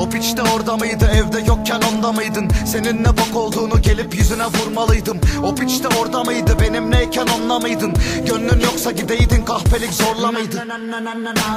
O piç de orada mıydı evde yokken onda mıydın? Senin ne bok olduğunu gelip yüzüne vurmalıydım. O piç de orada mıydı benimleyken onunla mıydın? Gönlün yoksa gideydin kahpelik zorla mıydın?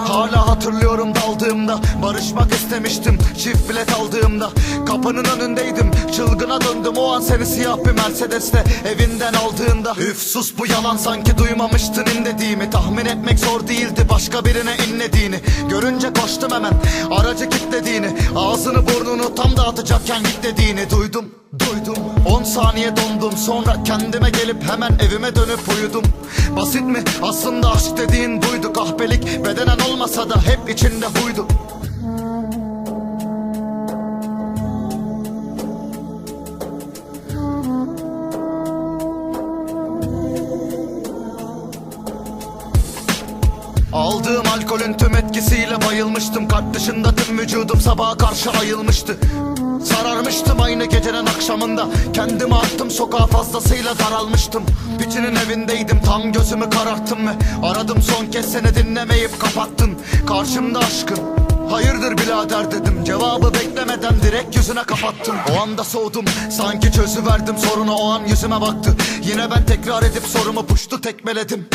Hala hatırlıyorum daldığımda Barışmak istemiştim çift bilet aldığımda. Kapının önündeydim çılgına döndüm O an seni siyah bir Mercedes'te evinden aldığında Üf sus bu yalan sanki duymamıştın in dediğimi Tahmin etmek zor değildi başka birine inlediğini. Görünce koştum hemen aracı kilitlediğini Ağzını burnunu tam dağıtacakken git dediğini duydum Duydum. 10 saniye dondum sonra kendime gelip hemen evime dönüp uyudum. Basit mi? Aslında aşk dediğin buydu. Kahpelik bedenen olmasa da hep içinde huydu Aldığım alkolün tüm etkisiyle bayılmıştım. Kalp dışında tüm vücudum sabaha karşı ayılmıştı. Sararmıştım aynı gecenin akşamında. Kendimi attım sokağa fazlasıyla daralmıştım. Piçinin evindeydim tam gözümü kararttım ve Aradım. Son kez seni dinlemeyip kapattın. Karşımda aşkın. Hayırdır birader dedim. Cevabı beklemeden direkt yüzüne kapattım. O anda soğudum. Sanki çözüverdim sorunu o an yüzüme baktı. Yine ben tekrar edip sorumu puştu tekmeledim.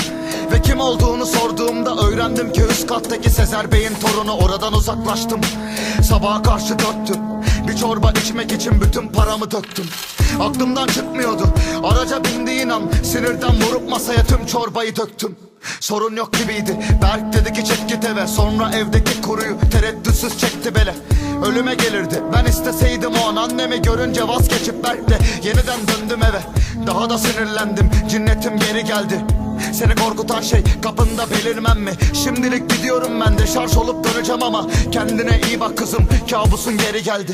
Ve kim olduğunu sorduğumda öğrendim ki üst kattaki Sezer Bey'in torunu. Oradan uzaklaştım. Sabaha karşı dörttüm Bir çorba içmek için bütün paramı döktüm. Aklımdan çıkmıyordu. Araca bindiğin an sinirden vurup masaya tüm çorbayı döktüm. Sorun yok gibiydi. Berk dedi ki çek git eve. Sonra evdeki kuruyu tereddütsüz çekti bele. Ölüme gelirdi. Ben isteseydim o an annemi görünce vazgeçip Berk'le Yeniden döndüm eve. Daha da sinirlendim. Cinnetim geri geldi seni korkutan şey kapında belirmem mi? Şimdilik gidiyorum ben de şarj olup döneceğim ama Kendine iyi bak kızım kabusun geri geldi